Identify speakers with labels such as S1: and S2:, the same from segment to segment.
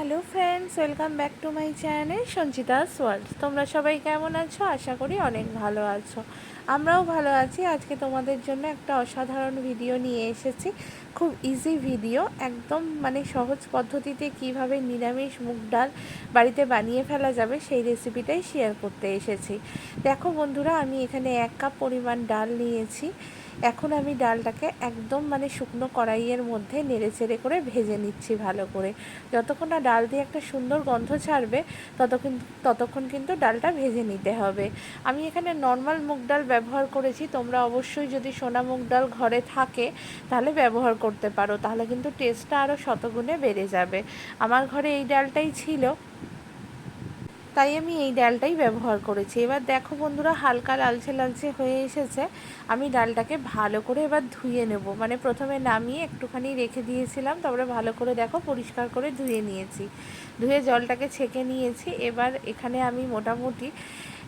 S1: Hello friends welcome back to my channel Sanchita's world তোমরা সবাই কেমন আছো? আশা করি অনেক ভালো আছো। আমরাও ভালো আছি। আজকে তোমাদের জন্য একটা অসাধারণ ভিডিও নিয়ে এসেছি। খুব ইজি ভিডিও একদম মানে সহজ পদ্ধতিতে কীভাবে নিরামিষ মুগ ডাল বাড়িতে বানিয়ে ফেলা যাবে সেই রেসিপিটাই শেয়ার করতে এসেছি। দেখো বন্ধুরা, আমি এখানে এক কাপ পরিমাণ ডাল নিয়েছি। এখন আমি ডালটাকে একদম মানে শুকনো কড়াইয়ের মধ্যে নেড়ে চেড়ে করে ভেজে নিচ্ছি ভালো করে। যতক্ষণ না ডাল দিয়ে একটা সুন্দর গন্ধ ছাড়বে, ততক্ষণ ততক্ষণ কিন্তু ডালটা ভেজে নিতে হবে। আমি এখানে নর্মাল মুগ ডাল ব্যবহার করেছি, তোমরা অবশ্যই যদি সোনা মুগ ডাল ঘরে থাকে, তাহলে ব্যবহার করতে পারো, তাহলে কিন্তু টেস্টটা আরও শতগুণে বেড়ে যাবে। আমার ঘরে এই ডালটাই ছিল তাই আমি এই ডালটাই ব্যবহার করেছি। এবার দেখো বন্ধুরা, হালকা লালচে লালচে হয়ে এসেছে। আমি ডালটাকে ভালো করে এবার ধুয়ে নেব। মানে প্রথমে নামিয়ে একটুখানি রেখে দিয়েছিলাম, তারপরে ভালো করে দেখো পরিষ্কার করে ধুয়ে নিয়েছি। ধুয়ে জলটাকে ছেঁকে নিয়েছি। এবার এখানে আমি মোটামুটি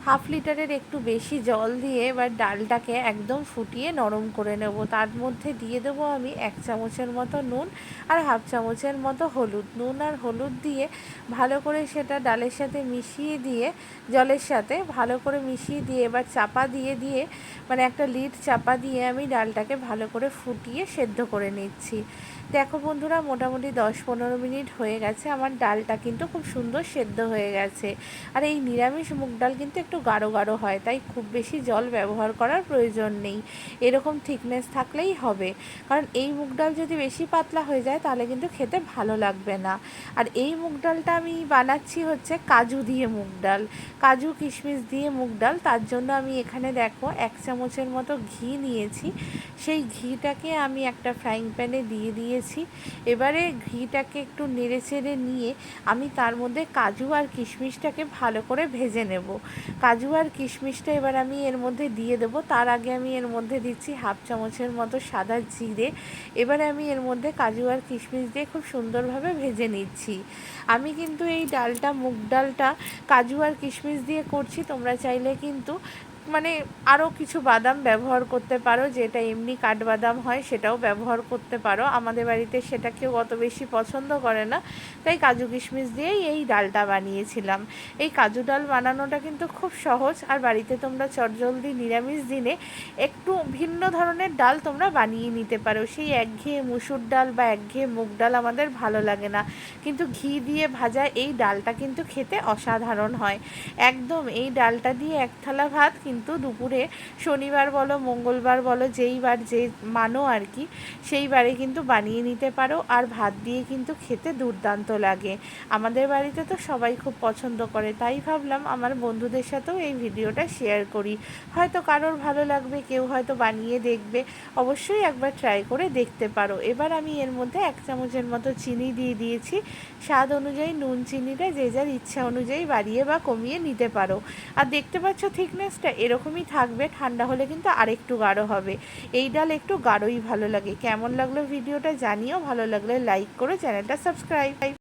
S1: হাফ লিটারের একটু বেশি জল দিয়ে এবার ডালটাকে একদম ফুটিয়ে নরম করে নেব। তার মধ্যে দিয়ে দেবো আমি এক চামচের মতো নুন আর হাফ চামচের মতো হলুদ। নুন আর হলুদ দিয়ে ভালো করে সেটা ডালের সাথে মিশিয়ে দিয়ে, জলের সাথে ভালো করে মিশিয়ে দিয়ে এবার চাপা দিয়ে দিয়ে মানে একটা লিড চাপা দিয়ে আমি ডালটাকে ভালো করে ফুটিয়ে সেদ্ধ করে নিচ্ছি। দেখো বন্ধুরা, মোটামুটি দশ পনেরো মিনিট হয়ে গেছে। আমার ডালটা কিন্তু খুব সুন্দর সেদ্ধ হয়ে গেছে। আর এই নিরামিষ মুগ ডাল কিন্তু একটু গাঢ় গাঢ় হয়, তাই খুব বেশি জল ব্যবহার করার প্রয়োজন নেই। এরকম থিকনেস থাকলেই হবে। কারণ এই মুগ ডাল যদি বেশি পাতলা হয়ে যায়, তাহলে কিন্তু খেতে ভালো লাগবে না। আর এই মুগ ডালটা আমি বানাচ্ছি হচ্ছে কাজু দিয়ে মুগ ডাল। কাজু, কিশমিশ দিয়ে মুগ ডাল। তার জন্য আমি এখানে দেখো এক চামচের মতো ঘি নিয়েছি। সেই ঘিটাকে আমি একটা ফ্রাইং প্যানে দিয়ে দিয়েছি। এবারে ঘিটাকে একটু নেড়ে চেড়ে নিয়ে আমি তার মধ্যে কাজু আর কিশমিশটাকে ভালো করে ভেজে নেব। কাজু আর কিশমিশটা এবার আমি এর মধ্যে দিয়ে দেব। তার আগে আমি এর মধ্যে দিচ্ছি হাফ চামচের মতো সাদা জিরে। এবারে আমি এর মধ্যে কাজু আর কিশমিশ দিয়ে খুব সুন্দরভাবে ভেজে নিচ্ছি। আমি কিন্তু এই ডালটা, মুগ ডালটা কাজু আর কিশমিশ দিয়ে করছি। তোমরা চাইলে কিন্তু মানে আরও কিছু বাদাম ব্যবহার করতে পারো, যেটা এমনি কাঠবাদাম হয় সেটাও ব্যবহার করতে পারো। আমাদের বাড়িতে সেটা কেউ অত বেশি পছন্দ করে না। তাই কাজু কিশমিশ দিয়েই এই ডালটা বানিয়েছিলাম। এই কাজু ডাল বানানোটা কিন্তু খুব সহজ। আর বাড়িতে তোমরা চটজলদি নিরামিষ দিনে একটু ভিন্ন ধরনের ডাল তোমরা বানিয়ে নিতে পারো। সেই একঘেয়ে মুসুর ডাল বা একঘেয়ে মুগ ডাল আমাদের ভালো লাগে না। কিন্তু ঘি দিয়ে ভাজা এই ডালটা কিন্তু খেতে অসাধারণ হয়। একদম এই ডালটা দিয়ে এক থালা ভাত, কিন্তু দুপুরে শনিবার বলো, মঙ্গলবার বলো, যেই বার যে মানো আর কি, সেই বারে কিন্তু বানিয়ে নিতে পারো আর ভাত দিয়ে কিন্তু খেতে দুর্দান্ত লাগে। আমাদের বাড়িতে তো সবাই খুব পছন্দ করে, তাই ভাবলাম আমার বন্ধুদের সাথেও এই ভিডিওটা শেয়ার করি। হয়তো কারোর ভালো লাগবে, কেউ হয়তো বানিয়ে দেখবে, অবশ্যই একবার ট্রাই করে দেখতে পারো। এবার আমি এর মধ্যে এক চামচের মতো চিনি দিয়ে দিয়েছি। স্বাদ অনুযায়ী নুন চিনিটা যে যার ইচ্ছা অনুযায়ী বাড়িয়ে বা কমিয়ে নিতে পারো। আর দেখতে পাচ্ছ থিকনেসটা এরকমই থাকবে, ঠান্ডা হলে কিন্তু আরেকটু গাঢ় হবে। এই ডাল একটু গাঢ়ই ভালো লাগে। কেমন লাগল ভিডিওটা জানিও, ভালো লাগলে লাইক করো, চ্যানেলটা সাবস্ক্রাইব।